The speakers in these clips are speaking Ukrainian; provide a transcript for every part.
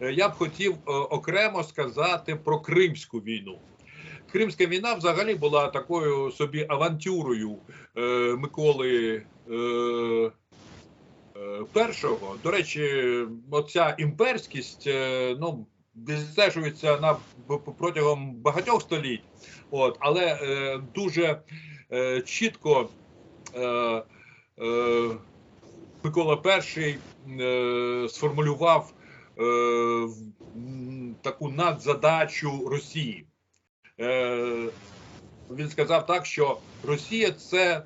е, я б хотів е, окремо сказати про Кримську війну. Кримська війна взагалі була такою собі авантюрою е, Миколи е, першого. До речі, оця імперськість ну, відстежується на протягом багатьох століть, от, але е, дуже е, чітко е, е, Микола І е, сформулював таку надзадачу Росії. Е, він сказав так, що Росія це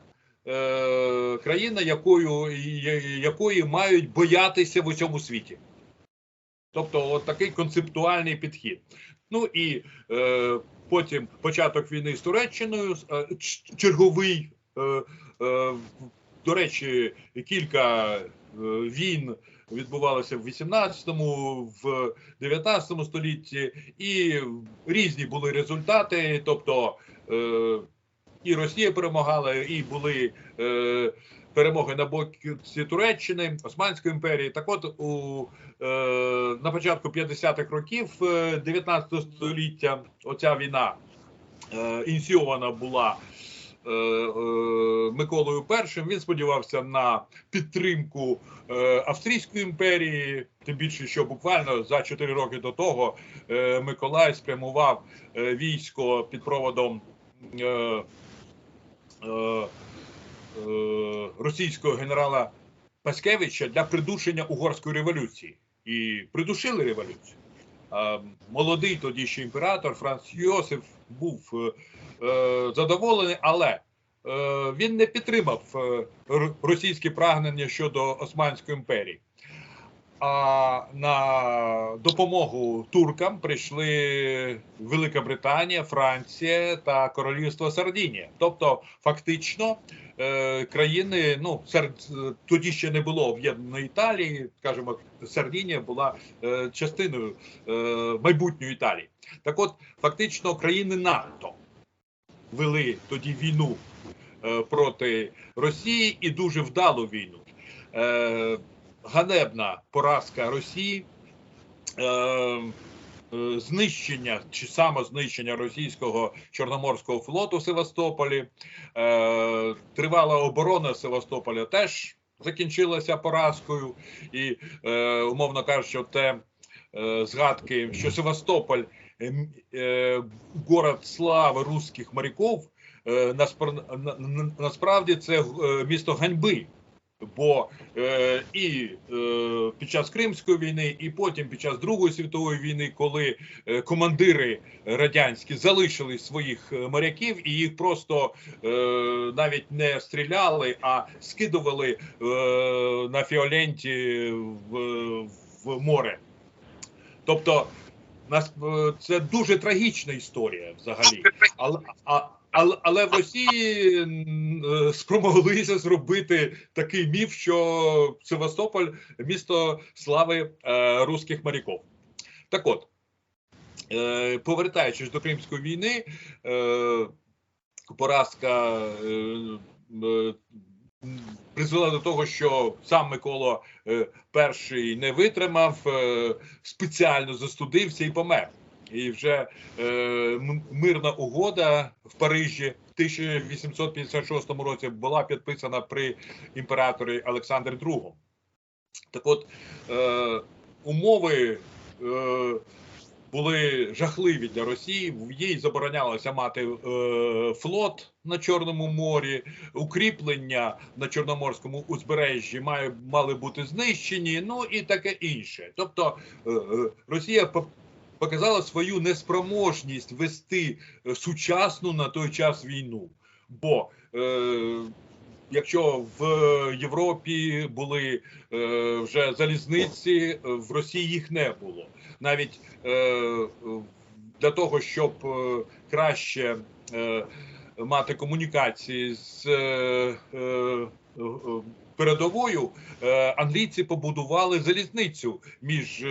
е, країна, якою, якої мають боятися в усьому світі. Тобто, от такий концептуальний підхід. Ну і е, потім початок війни з Туреччиною, е, черговий. Е, е, до речі, кілька е, війн відбувалося в 18-му, в 19 столітті, і різні були результати. Тобто е, і Росія перемагала, і були е, перемоги на боці Туреччини, Османської імперії. Так от у е, на початку 50-х років е, 19 століття оця війна ініційована була Миколою І. Він сподівався на підтримку е, Австрійської імперії, тим більше, що буквально за 4 роки до того е, Миколай спрямував е, військо під проводом е, е, е, російського генерала Паскевича для придушення угорської революції. І придушили революцію. Молодий тоді ще імператор Франц Йосиф був е, е, задоволений, але е, він не підтримав російські прагнення щодо Османської імперії. А на допомогу туркам прийшли Велика Британія, Франція та Королівство Сардінія. Тобто, фактично, е, країни, ну серед тоді ще не було об'єднаної Італії, скажімо, Сардінія була е, частиною е, майбутньої Італії. Так, от, фактично, країни НАТО вели тоді війну проти Росії і дуже вдалу війну. Ганебна поразка Росії, е, е, знищення чи самознищення російського чорноморського флоту в Севастополі, е, тривала оборона Севастополя теж закінчилася поразкою, і е, умовно кажучи, те згадки, що Севастополь ем, город слави русських моряків, на- на- насправді це місто ганьби. Бо е, і е, під час Кримської війни, і потім під час Другої світової війни, коли е, командири радянські залишили своїх е, моряків і їх просто е, навіть не стріляли, а скидували е, на фіоленті в, в море. Тобто, нас е, це дуже трагічна історія взагалі. Але, а, але, але в Росії е, спромоглися зробити такий міф, що Севастополь місто слави е, русських моряків. Так от, е, повертаючись до Кримської війни, е, поразка е, е, призвела до того, що сам Микола е, перший не витримав, е, спеціально застудився і помер. І вже е, мирна угода в Парижі в 1856 році була підписана при імператорі Олександрі II. Так от е, умови е, були жахливі для Росії. Їй заборонялося мати е, флот на Чорному морі, укріплення на Чорноморському узбережжі має, мали бути знищені, ну і таке інше. Тобто е, е, Росія показала свою неспроможність вести е, сучасну на той час війну. Бо е, якщо в Європі були е, вже залізниці, в Росії їх не було. Навіть е, для того, щоб е, краще е, мати комунікації з е, е, е, передовою, англійці побудували залізницю між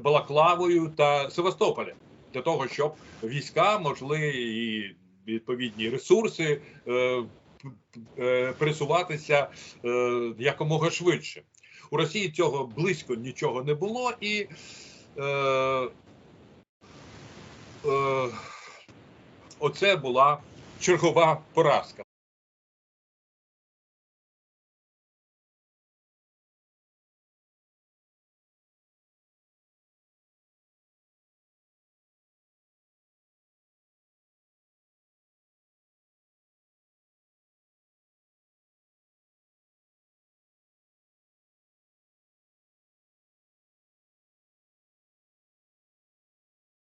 Балаклавою та Севастополем для того, щоб війська могли і відповідні ресурси пересуватися якомога швидше. У Росії цього близько нічого не було, і е, е, оце була чергова поразка.